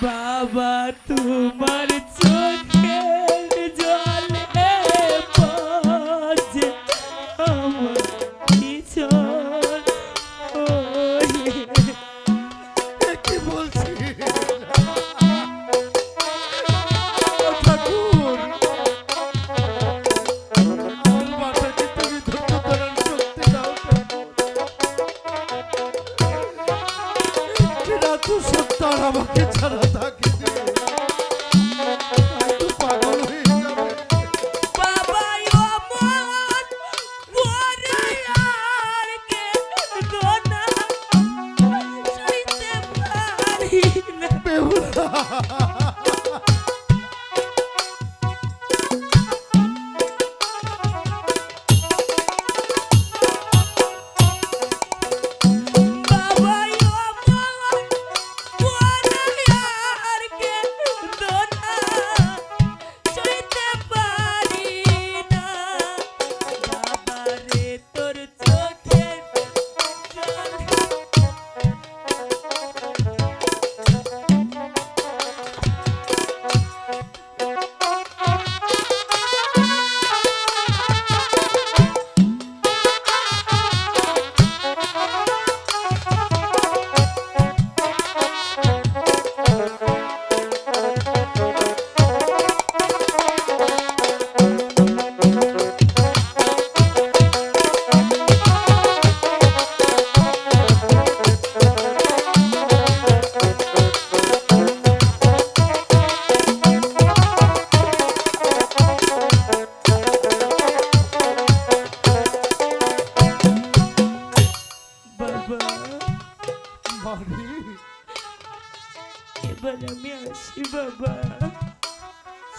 Baba, tu maricu. আমাকে ছাড়া থাকে আমি তো পাগল হয়ে যাবে। বেহুলা। এবার আমি আসি বাবা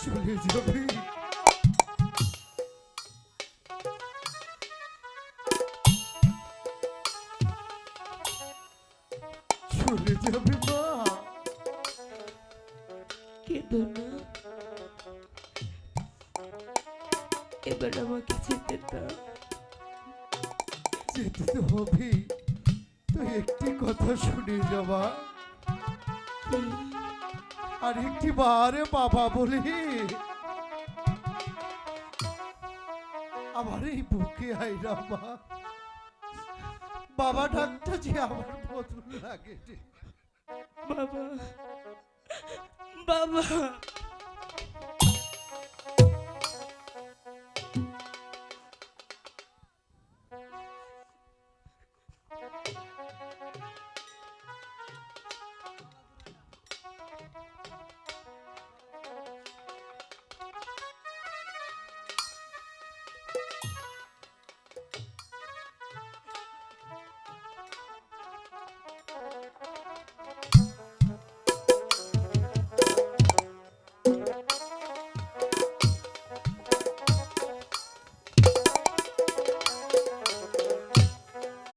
চলে যাবি চলে যাবি মা কেঁদো না এবার আমাকে যেতে দাও যেতে তো হবে তুই একটি কথা শুনে যাবা কি? আর একটি বারে বাবা বলি, আমার এই বুকে আইরা মা, বাবা ডাক্তার যে আমার বদল লাগে বাবা বাবা।